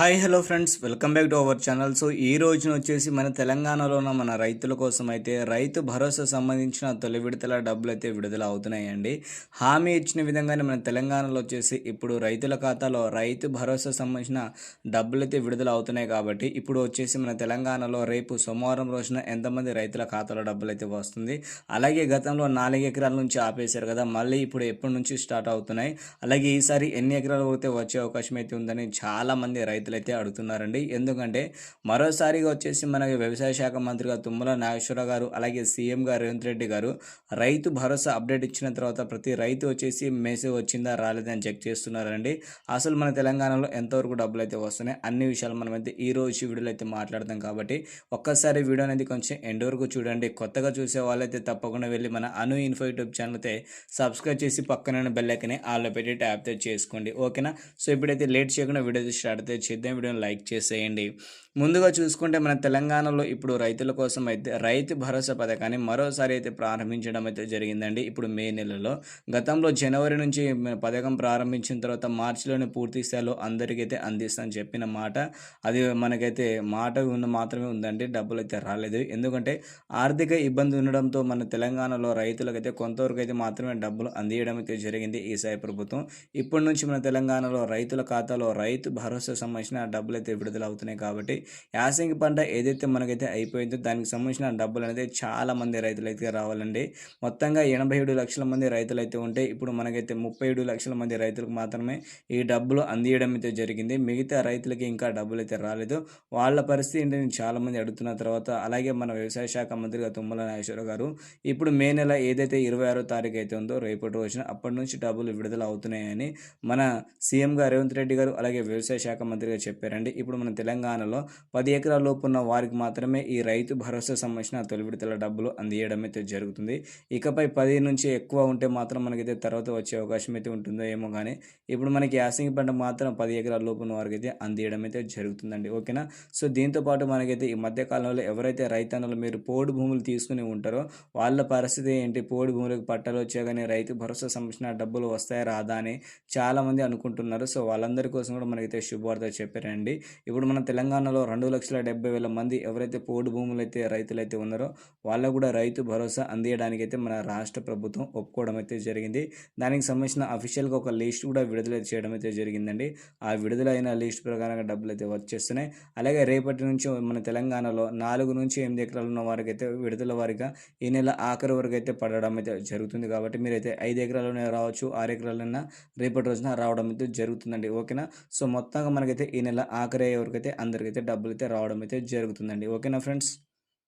Hi hello friends. Welcome back to our channel. So ఈ రోజున వచ్చేసి మన తెలంగాణలో ఉన్న మన రైతుల కోసం అయితే రైతు భరోసా సంబంధించిన తొలి విడతల డబ్బులు అయితే విడుదల అవుతున్నాయండి. హామీ ఇచ్చిన విధంగానే మన తెలంగాణలో వచ్చేసి ఇప్పుడు రైతుల ఖాతాలో రైతు భరోసా సంబంధించిన డబ్బులు అయితే విడుదల అవుతున్నాయి కాబట్టి ఇప్పుడు వచ్చేసి మన తెలంగాణలో రేపు సోమవారం రోజున ఎంతమంది రైతుల ఖాతాలో డబ్బులు అయితే వస్తుంది. అలాగే గతంలో నాలుగు ఎకరాల నుంచి ఆపేశారు కదా మళ్ళీ ఇప్పుడు ఎప్పటి నుంచి స్టార్ట్ అవుతున్నాయి? అలాగే ఈసారి ఎన్ని ఎకరాలు పోతే వచ్చే అవకాశం అయితే ఉందని చాలా మంది రైతులు అయితే అడుగుతున్నారండి. ఎందుకంటే మరోసారిగా వచ్చేసి మనకి వ్యవసాయ శాఖ మంత్రిగా తుమ్మల నాగేశ్వర గారు అలాగే సీఎం గారు రేవంత్ రెడ్డి గారు రైతు భరోసా అప్డేట్ ఇచ్చిన తర్వాత ప్రతి రైతు వచ్చేసి మెసేజ్ వచ్చిందా రాలేదని చెక్ చేస్తున్నారండి. అసలు మన తెలంగాణలో ఎంతవరకు డబ్బులు అయితే వస్తున్నాయి అన్ని విషయాలు మనం అయితే ఈ రోజు వీడియోలో అయితే మాట్లాడదాం కాబట్టి ఒక్కసారి వీడియో అనేది కొంచెం ఎండ్ వరకు చూడండి. కొత్తగా చూసే వాళ్ళైతే తప్పకుండా వెళ్ళి మన అను ఇన్ఫో యూట్యూబ్ ఛానల్ అయితే సబ్స్క్రైబ్ చేసి పక్కన బెల్ ఆల్లో పెట్టి ట్యాప్ అయితే చేసుకోండి. ఓకేనా? సో ఇప్పుడైతే లేట్ చేయకుండా వీడియో స్టార్ట్ అయితే చేద్దాం వీడియోని లైక్ చేసేయండి. ముందుగా చూసుకుంటే మన తెలంగాణలో ఇప్పుడు రైతుల కోసం అయితే రైతు భరోసా పథకాన్ని మరోసారి అయితే ప్రారంభించడం అయితే జరిగిందండి. ఇప్పుడు మే నెలలో గతంలో జనవరి నుంచి మన పథకం ప్రారంభించిన తర్వాత మార్చిలోనే పూర్తి స్థాయిలో అందరికీ అయితే అందిస్తామని చెప్పిన మాట. అది మనకైతే మాట ఉన్న మాత్రమే ఉందండి. డబ్బులు అయితే రాలేదు. ఎందుకంటే ఆర్థిక ఇబ్బంది ఉండడంతో మన తెలంగాణలో రైతులకైతే కొంతవరకు అయితే మాత్రమే డబ్బులు అందియడం అయితే జరిగింది ఈసారి ప్రభుత్వం. ఇప్పటి నుంచి మన తెలంగాణలో రైతుల ఖాతాలో రైతు భరోసా సంబంధించిన డబ్బులు అయితే విడుదల అవుతున్నాయి కాబట్టి యాసంగి పంట ఏదైతే మనకైతే అయిపోయిందో దానికి సంబంధించిన డబ్బులు అనేది చాలా మంది రైతులు అయితే రావాలండి. మొత్తంగా ఎనభై ఏడు లక్షల మంది రైతులు అయితే ఉంటే ఇప్పుడు మనకైతే ముప్పై ఏడు లక్షల మంది రైతులకు మాత్రమే ఈ డబ్బులు అందియడం అయితే జరిగింది. మిగతా రైతులకి ఇంకా డబ్బులు అయితే రాలేదు. వాళ్ళ పరిస్థితి ఏంటని చాలా మంది అడుగుతున్న తర్వాత అలాగే మన వ్యవసాయ శాఖ మంత్రిగా తుమ్మల నాగేశ్వర గారు ఇప్పుడు మే నెల ఏదైతే ఇరవై ఆరో తారీఖు అయితే ఉందో రేపటి రోజున అప్పటి నుంచి డబ్బులు విడుదల అవుతున్నాయని మన సీఎం గారు రేవంత్ రెడ్డి గారు అలాగే వ్యవసాయ శాఖ మంత్రిగా చెప్పారండి. ఇప్పుడు మన తెలంగాణలో పది ఎకరాల లోపు ఉన్న వారికి మాత్రమే ఈ రైతు భరోసా సంబంధించిన తొలి విడతల డబ్బులు అందియడం అయితే జరుగుతుంది. ఇకపై పది నుంచి ఎక్కువ ఉంటే మాత్రం మనకైతే తర్వాత వచ్చే అవకాశం అయితే ఉంటుందో ఏమో కానీ ఇప్పుడు మనకి యాసింగి పంట మాత్రం పది ఎకరాల లోపు ఉన్న వారికి అయితే అందియడం అయితే జరుగుతుందండి. ఓకేనా? సో దీంతో పాటు మనకైతే ఈ మధ్య కాలంలో ఎవరైతే రైతన్నలు మీరు పోడు భూములు తీసుకుని ఉంటారో వాళ్ళ పరిస్థితి ఏంటి? పోడు భూములకు పట్టాలు వచ్చా కానీ రైతు భరోసా సంబంధించిన డబ్బులు వస్తాయా రాదా అని చాలామంది అనుకుంటున్నారు. సో వాళ్ళందరి కోసం కూడా మనకైతే శుభవార్త చెప్పారండి. ఇప్పుడు మన తెలంగాణలో రెండు లక్షల డెబ్బై వేల మంది ఎవరైతే పోడు భూములు అయితే రైతులు అయితే ఉన్నారో వాళ్ళకు కూడా రైతు భరోసా అందియడానికి అయితే మన రాష్ట్ర ప్రభుత్వం ఒప్పుకోవడం అయితే జరిగింది. దానికి సంబంధించిన అఫీషియల్గా ఒక లిస్ట్ కూడా విడుదల చేయడం అయితే జరిగిందండి. ఆ విడుదలైన లిస్ట్ ప్రకారంగా డబ్బులు అయితే వచ్చేస్తున్నాయి. అలాగే రేపటి నుంచి మన తెలంగాణలో నాలుగు నుంచి ఎనిమిది ఎకరాలు ఉన్న వారికి అయితే విడుదల వారిగా ఈ నెల ఆఖరి వరకు అయితే పడడం అయితే జరుగుతుంది కాబట్టి మీరైతే ఐదు ఎకరాలనే రావచ్చు ఆరు ఎకరాలైనా రేపటి రోజున రావడం అయితే జరుగుతుందండి. ఓకేనా? సో మొత్తంగా మనకైతే ఈ నెల ఆఖరి అయ్యే వరకు అయితే అందరికైతే డబ్బులు అయితే రావడం అయితే జరుగుతుందండి. ఓకేనా ఫ్రెండ్స్?